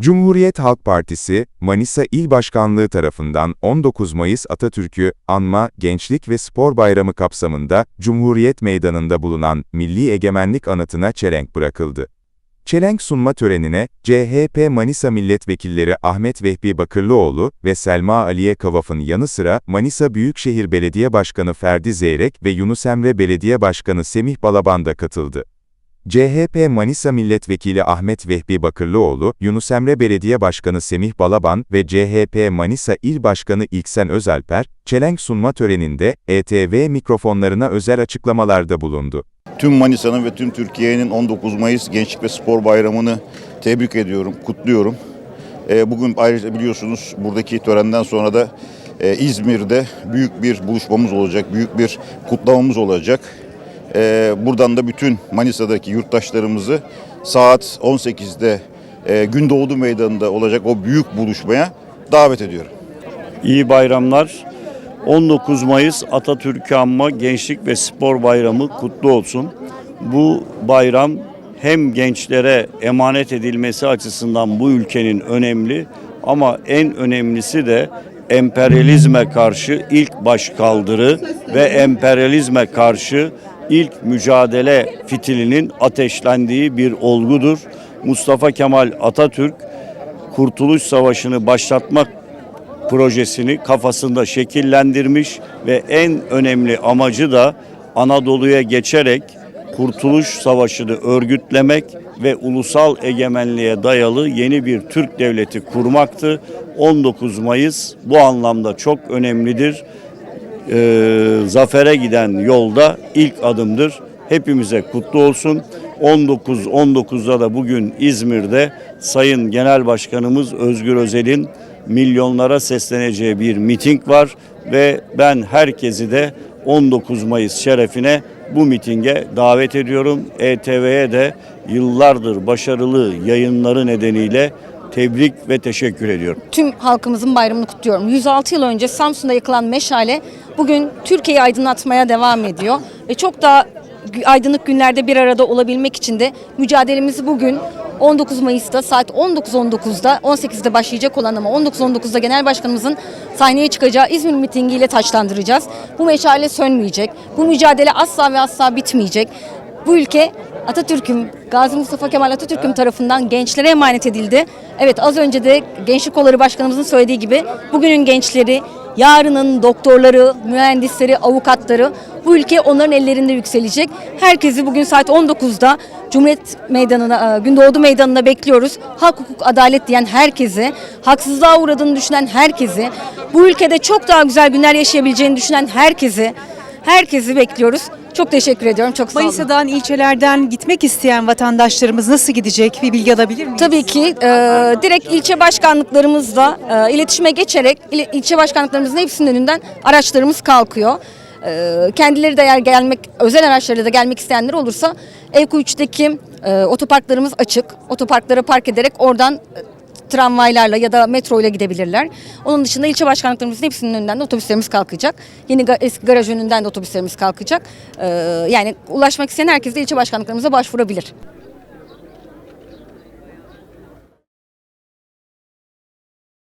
Cumhuriyet Halk Partisi, Manisa İl Başkanlığı tarafından 19 Mayıs Atatürk'ü anma Gençlik ve Spor Bayramı kapsamında Cumhuriyet Meydanı'nda bulunan Milli Egemenlik Anıtı'na çelenk bırakıldı. Çelenk sunma törenine CHP Manisa Milletvekilleri Ahmet Vehbi Bakırlıoğlu ve Selma Aliye Kavaf'ın yanı sıra Manisa Büyükşehir Belediye Başkanı Ferdi Zeyrek ve Yunus Emre Belediye Başkanı Semih Balaban da katıldı. CHP Manisa Milletvekili Ahmet Vehbi Bakırlıoğlu, Yunus Emre Belediye Başkanı Semih Balaban ve CHP Manisa İl Başkanı İlksen Özalper, çelenk sunma töreninde ETV mikrofonlarına özel açıklamalarda bulundu. Tüm Manisa'nın ve tüm Türkiye'nin 19 Mayıs Gençlik ve Spor Bayramı'nı tebrik ediyorum, kutluyorum. Ee, Bugün ayrıca biliyorsunuz buradaki törenden sonra da e, İzmir'de büyük bir buluşmamız olacak, büyük bir kutlamamız olacak. Ee, Buradan da bütün Manisa'daki yurttaşlarımızı saat 18'de e, Gündoğdu Meydanı'nda olacak o büyük buluşmaya davet ediyorum. İyi bayramlar. 19 Mayıs Atatürk'ü anma Gençlik ve Spor Bayramı kutlu olsun. Bu bayram hem gençlere emanet edilmesi açısından bu ülkenin önemli ama en önemlisi de emperyalizme karşı ilk başkaldırı ve emperyalizme karşı ilk mücadele fitilinin ateşlendiği bir olgudur. Mustafa Kemal Atatürk Kurtuluş Savaşı'nı başlatmak projesini kafasında şekillendirmiş ve en önemli amacı da Anadolu'ya geçerek Kurtuluş Savaşı'nı örgütlemek ve ulusal egemenliğe dayalı yeni bir Türk devleti kurmaktı. 19 Mayıs bu anlamda çok önemlidir. Ee, zafere giden yolda ilk adımdır. Hepimize kutlu olsun. 19 19'da da bugün İzmir'de Sayın Genel Başkanımız Özgür Özel'in milyonlara sesleneceği bir miting var ve ben herkesi de 19 Mayıs şerefine bu mitinge davet ediyorum. ETV'ye de yıllardır başarılı yayınları nedeniyle tebrik ve teşekkür ediyorum. tüm halkımızın bayramını kutluyorum. 106 yıl önce Samsun'da yakılan meşale bugün Türkiye'yi aydınlatmaya devam ediyor. Ve çok daha aydınlık günlerde bir arada olabilmek için de mücadelemizi bugün 19 Mayıs'ta saat 19.19'da 18'de başlayacak olan ama 19.19'da Genel Başkanımızın sahneye çıkacağı İzmir mitingiyle taçlandıracağız. Bu meşale sönmeyecek. Bu mücadele asla ve asla bitmeyecek. Bu ülke Atatürk'ün, Gazi Mustafa Kemal Atatürk'ün tarafından gençlere emanet edildi. Evet az önce de Gençlik Kolları Başkanımızın söylediği gibi bugünün gençleri, yarının doktorları, mühendisleri, avukatları bu ülke onların ellerinde yükselecek. Herkesi bugün saat 19'da Cumhuriyet Meydanı'na, e, Gündoğdu Meydanı'na bekliyoruz. Hak, hukuk, adalet diyen herkesi, haksızlığa uğradığını düşünen herkesi, bu ülkede çok daha güzel günler yaşayabileceğini düşünen herkesi, herkesi bekliyoruz. Çok teşekkür ediyorum. Çok sağ olun. Manisa'dan, ilçelerden gitmek isteyen vatandaşlarımız nasıl gidecek? Bir bilgi alabilir miyiz? Tabii ki e, direkt ilçe başkanlıklarımızla e, iletişime geçerek il- ilçe başkanlıklarımızın hepsinin önünden araçlarımız kalkıyor. E, kendileri de eğer gelmek, özel araçlarıyla da gelmek isteyenler olursa Evku 3'teki e, otoparklarımız açık. Otoparklara park ederek oradan tramvaylarla ya da metro ile gidebilirler. Onun dışında ilçe başkanlıklarımızın hepsinin önünden de otobüslerimiz kalkacak. Yeni eski garaj önünden de otobüslerimiz kalkacak. E, yani ulaşmak isteyen herkes de ilçe başkanlıklarımıza başvurabilir.